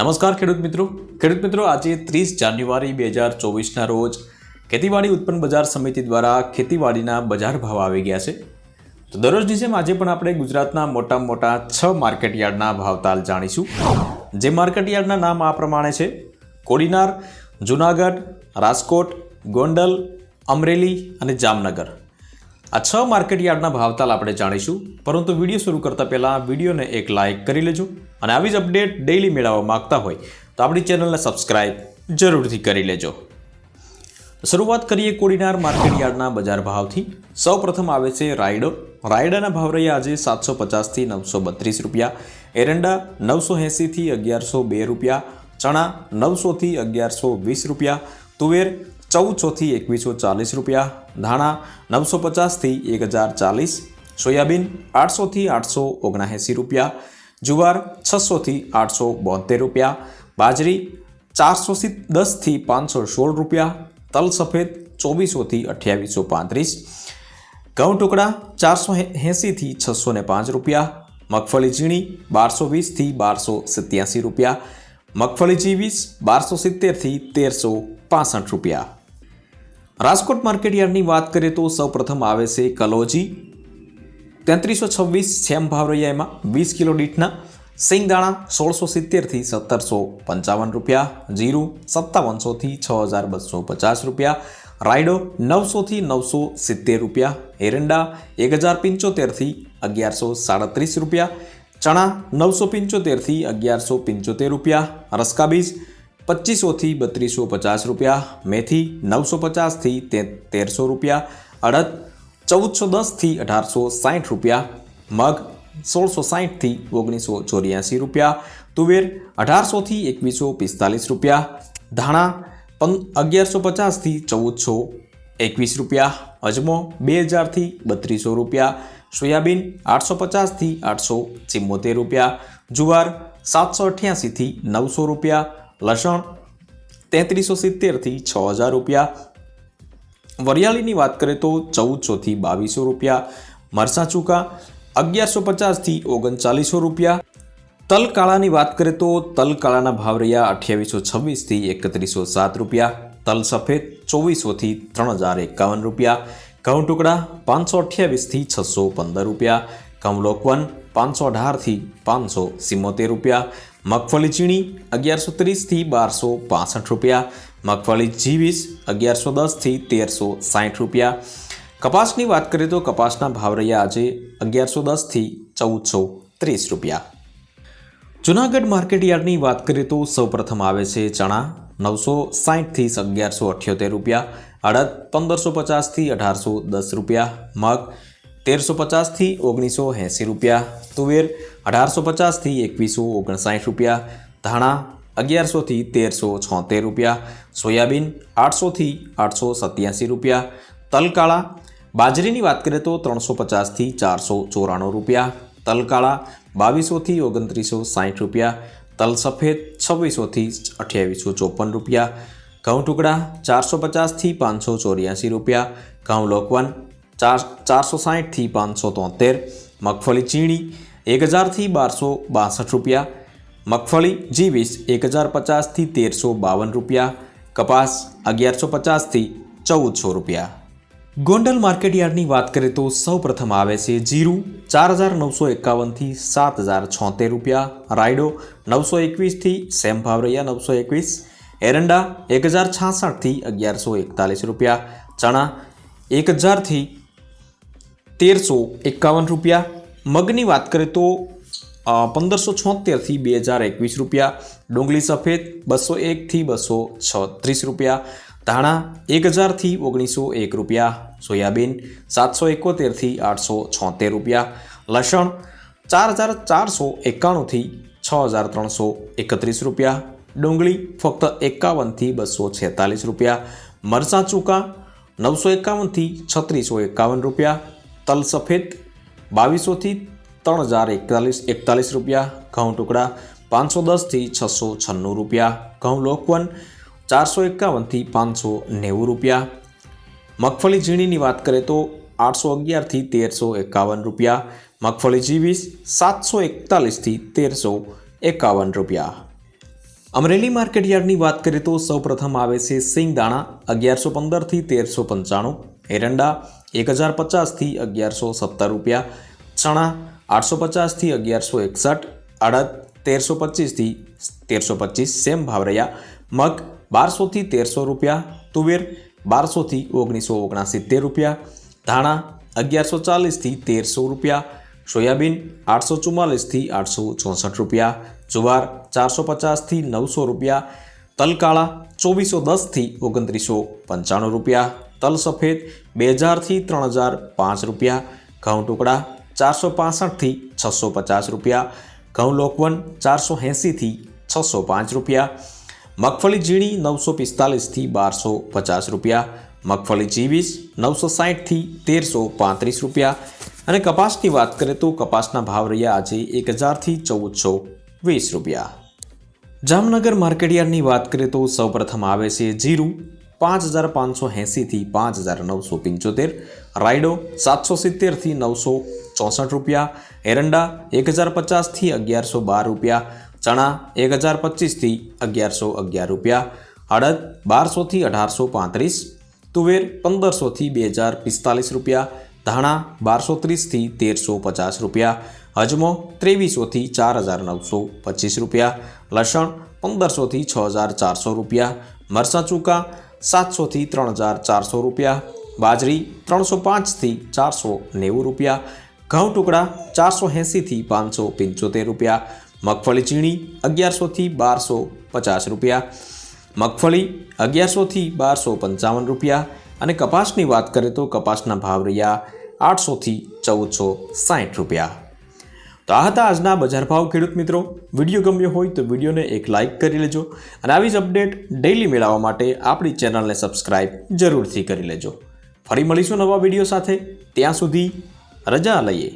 નમસ્કાર ખેડૂત મિત્રો. ખેડૂત મિત્રો, આજે ત્રીસ જાન્યુઆરી બે હજાર ચોવીસના રોજ ખેતીવાડી ઉત્પન્ન બજાર સમિતિ દ્વારા ખેતીવાડીના બજાર ભાવ આવી ગયા છે. તો દરરોજની જેમ આજે પણ આપણે ગુજરાતના મોટા મોટા છ માર્કેટ યાર્ડના ભાવતાલ જાણીશું. જે માર્કેટ યાર્ડના નામ આ પ્રમાણે છે. કોડીનાર, જુનાગઢ, રાજકોટ, ગોંડલ, અમરેલી અને જામનગર. આ છ માર્કેટ યાર્ડના ભાવતાલ આપણે જાણીશું. પરંતુ વીડિયો શરૂ કરતાં પહેલાં વિડીયોને એક લાઇક કરી લેજો અને આવી જ અપડેટ ડેઇલી મેળવવા માગતા હોય તો આપણી ચેનલને સબસ્ક્રાઇબ જરૂરથી કરી લેજો. શરૂઆત કરીએ કોડીનાર માર્કેટ યાર્ડના બજાર ભાવથી. સૌપ્રથમ આવે છે રાયડો. રાયડાના ભાવ રહ્યા આજે સાતસો પચાસથી નવસો બત્રીસ રૂપિયા. એરંડા નવસો એંસીથી અગિયારસો બે રૂપિયા. ચણા નવસોથી અગિયારસો વીસ રૂપિયા. તુવેર ચૌદસોથી એકવીસો ચાલીસ રૂપિયા, ધાણા નવસો પચાસથી એક હજાર ચાલીસ, સોયાબીન આઠસોથી આઠસો ઓગણએંસી રૂપિયા, જુવાર છસોથી આઠસો બોતેર રૂપિયા, બાજરી ચારસો દસથી પાંચસો સોળ રૂપિયા, તલ સફેદ ચોવીસોથી અઠ્યાવીસો પાંત્રીસ, ઘઉં ટુકડા ચારસો એંસીથી છસો ને પાંચ રૂપિયા, મગફળી ઝીણી બારસો વીસથી બારસો સત્યાસી રૂપિયા, મગફળી જીવીસ બારસો સિત્તેરથી તેરસો પાસઠ રૂપિયા. રાજકોટ માર્કેટ યાર્ડની વાત કરીએ તો સૌપ્રથમ આવે છે કલોજી. તેત્રીસો છવ્વીસ છેમ ભાવ રહ્યા એમાં. વીસ કિલો દીઠના સિંગદાણા સોળસો સિત્તેરથી સત્તરસો પંચાવન રૂપિયા. જીરું સત્તાવનસોથી છ હજાર બસો પચાસ રૂપિયા. રાયડો નવસોથી નવસો સિત્તેર રૂપિયા. એરંડા એક હજાર પંચોતેરથી અગિયારસો સાડત્રીસ રૂપિયા. ચણા નવસો પંચોતેરથી અગિયારસો પંચોતેર રૂપિયા. રસકાબીજ પચીસોથી બત્રીસો પચાસ રૂપિયા, મેથી નવસો પચાસથી તે તેરસો રૂપિયા, અડદ ચૌદસો દસથી અઢારસો સાઠ રૂપિયા, મગ સોળસો સાઠથી ઓગણીસો ચોર્યાસી રૂપિયા, તુવેર અઢારસોથી એકવીસો પિસ્તાલીસ રૂપિયા, ધાણા પં અગિયારસો પચાસથી ચૌદસો એકવીસ રૂપિયા, અજમો બે હજારથી બત્રીસો રૂપિયા, સોયાબીન આઠસો પચાસથી આઠસો ચિમ્મોતેર રૂપિયા, જુવાર સાતસો અઠ્યાસીથી નવસો રૂપિયા લસણ તેત્રીસો સિત્તેરથી છ હજાર રૂપિયા. વરિયાળીની વાત કરીએ તો ચૌદસોથી બાવીસો રૂપિયા. મરસાં ચૂકા અગિયારસો પચાસથી ઓગણચાલીસો રૂપિયા. તલ કાળાની વાત કરીએ તો તલકાળાના ભાવ રહ્યા અઠ્યાવીસો છવ્વીસથી એકત્રીસો સાત રૂપિયા. તલ સફેદ ચોવીસોથી ત્રણ હજાર એકાવન રૂપિયા. ઘઉં ટુકડા પાંચસો અઠ્યાવીસથી છસો પંદર રૂપિયા. ઘઉં લોકવન પાંચસો અઢારથી પાંચસો સિત્તોતેર રૂપિયા. મગફળી ચીણી અગિયારસો ત્રીસથી બારસો પાસઠ રૂપિયા. મગફળી જીવીસ અગિયારસો દસથી તેરસો સાઠ રૂપિયા. કપાસની વાત કરીએ તો કપાસના ભાવ રહ્યા આજે અગિયારસો દસથી ચૌદસો ત્રીસ રૂપિયા. જુનાગઢ માર્કેટ યાર્ડની વાત કરીએ તો સૌપ્રથમ આવે છે ચણા, નવસો સાહીઠથી અગિયારસો અઠ્યોતેર રૂપિયા. અડદ પંદરસો પચાસથી અઢારસો દસ રૂપિયા. મગ તેરસો પચાસથી ઓગણીસો એંસી રૂપિયા, તુવેર અઢારસો પચાસથી એકવીસો ઓગણસાઠ રૂપિયા, ધાણા અગિયારસોથી તેરસો છોતેર રૂપિયા, સોયાબીન આઠસોથી આઠસો સત્યાસી રૂપિયા, તલકાળા બાજરીની વાત કરીએ તો ત્રણસો પચાસથી ચારસો ચોરાણું રૂપિયા, તલકાળા બાવીસોથી ઓગણત્રીસો સાઠ રૂપિયા, તલ સફેદ છવ્વીસોથી અઠ્યાવીસો ચોપન રૂપિયા, ઘઉં ટુકડા ચારસો પચાસથી પાંચસો ચોર્યાસી રૂપિયા, ઘઉં લોકવન ચાર ચારસો સાઠથી પાંચસો તોતેર. મગફળી ચીણી એક હજારથી બારસો બાસઠ રૂપિયા. મગફળી જીવીસ એક હજાર પચાસથી તેરસો બાવન રૂપિયા. કપાસ અગિયારસો પચાસથી ચૌદસો રૂપિયા. ગોંડલ માર્કેટ યાર્ડની વાત કરીએ તો સૌ પ્રથમ આવે છે જીરું, ચાર હજાર નવસો એકાવનથી સાત હજાર છોતેર રૂપિયા. રાયડો નવસો એકવીસથી સેમ ભાવ રહ્યા નવસો એકવીસ. એરંડા એક હજાર છાસઠથી અગિયારસો એકતાલીસ રૂપિયા. ચણા એક હજારથી તેરસો એકાવન રૂપિયા. મગની વાત કરીએ તો પંદરસો છોતેરથી બે હજાર એકવીસ રૂપિયા. ડુંગળી સફેદ બસો એકથી બસો છત્રીસ રૂપિયા. ધાણા એક હજારથી ઓગણીસો એક રૂપિયા. સોયાબીન સાતસો એકોતેરથી આઠસો છોતેર રૂપિયા. લસણ ચાર હજાર ચારસો એકાણુંથી છ હજાર ત્રણસો એકત્રીસ રૂપિયા. ડુંગળી ફક્ત એકાવનથી બસો છેતાલીસ રૂપિયા. મરચાં ચૂકા નવસો એકાવનથી છત્રીસો એકાવન રૂપિયા. તલ સફેદ, બાવીસોથી ત્રણ હજાર એકતાલીસ એકતાલીસ રૂપિયા. ઘઉં ટુકડા પાંચસો દસથી છસો છન્નું રૂપિયા. ઘઉં લોકવન ચારસો એકાવનથી પાંચસો નેવું રૂપિયા. મગફળી ઝીણીની વાત કરીએ તો આઠસો અગિયારથી તેરસો એકાવન રૂપિયા. મગફળી જીવીસ સાતસો એકતાલીસથી તેરસો એકાવન રૂપિયા. અમરેલી માર્કેટયાર્ડની વાત કરીએ તો સૌપ્રથમ આવે છે સિંગદાણા અગિયારસો પંદરથી તેરસો પંચાણું. એરંડા એક હજાર પચાસથી અગિયારસો સત્તર રૂપિયા, ચણા આઠસો પચાસથી અગિયારસો એકસઠ, અડદ તેરસો પચીસથી તેરસો પચીસ, સેમ ભાવ રહ્યા. મગ બારસોથી તેરસો રૂપિયા, તુવેર બારસોથી ઓગણીસો ઓગણસિત્તેર રૂપિયા, ધાણા અગિયારસો ચાલીસથી તેરસો રૂપિયા, સોયાબીન આઠસો ચુમ્માલીસથી આઠસો ચોસઠ રૂપિયા, જુવાર ચારસો પચાસથી નવસો રૂપિયા, તલકાળા ચોવીસો દસથી ઓગણત્રીસો પંચાણું રૂપિયા તલ સફેદ બે હજારથી ત્રણ હજાર પાંચ રૂપિયા, ઘઉં ટુકડા ચારસો પાસઠથી છસો પચાસ રૂપિયા, ઘઉં લોકવન ચારસો એંસીથી છસો પાંચ રૂપિયા, મગફળી ઝીણી નવસો પિસ્તાલીસથી બારસો પચાસ રૂપિયા, મગફળી જીવીસ નવસો સાહીઠથી તેરસો પાંત્રીસ રૂપિયા અને કપાસની વાત કરીએ તો કપાસના ભાવ રહ્યા આજે એક હજારથી ચૌદસો વીસ રૂપિયા. જામનગર માર્કેટયાર્ડની વાત કરીએ તો સૌપ્રથમ આવે છે જીરું પાંચ હજાર પાંચસો એંસીથી પાંચ હજાર નવસો પંચોતેર રાયડો સાતસો સિત્તેરથી નવસો ચોસઠ રૂપિયા એરંડા એક હજાર પચાસથી અગિયારસો બાર રૂપિયા ચણા એક હજાર પચીસથી અગિયારસો અગિયાર રૂપિયા અડદ બારસોથી અઢારસો પાંત્રીસ તુવેર પંદરસોથી બે હજાર પિસ્તાલીસ રૂપિયા ધાણા બારસો ત્રીસથી તેરસો પચાસ રૂપિયા અજમો ત્રેવીસોથી ચાર હજાર નવસો પચીસ રૂપિયા લસણ પંદરસોથી છ હજાર ચારસો રૂપિયા મરચાં ચૂકા સાતસોથી ત્રણ હજાર ચારસો રૂપિયા, બાજરી ત્રણસો પાંચથી ચારસો નેવું રૂપિયા, ઘઉં ટુકડા ચારસો એંસીથી પાંચસો પંચોતેર રૂપિયા, મગફળી ચીણી અગિયારસોથી બારસો પચાસ રૂપિયા, મગફળી અગિયારસોથી બારસો પંચાવન રૂપિયા અને કપાસની વાત કરીએ તો કપાસના ભાવ રહ્યા આઠસોથી ચૌદસો સાઠ રૂપિયા. તો આ હતા આજના બજાર ભાવ ખેડૂત મિત્રો. વીડિયો ગમ્યો હોય તો વિડીયોને એક લાઇક કરી લેજો અને આવી જ અપડેટ ડેઇલી મેળવવા માટે આપણી ચેનલને સબસ્ક્રાઇબ જરૂરથી કરી લેજો. ફરી મળીશું નવા વીડિયો સાથે. ત્યાં સુધી રજા લઈએ.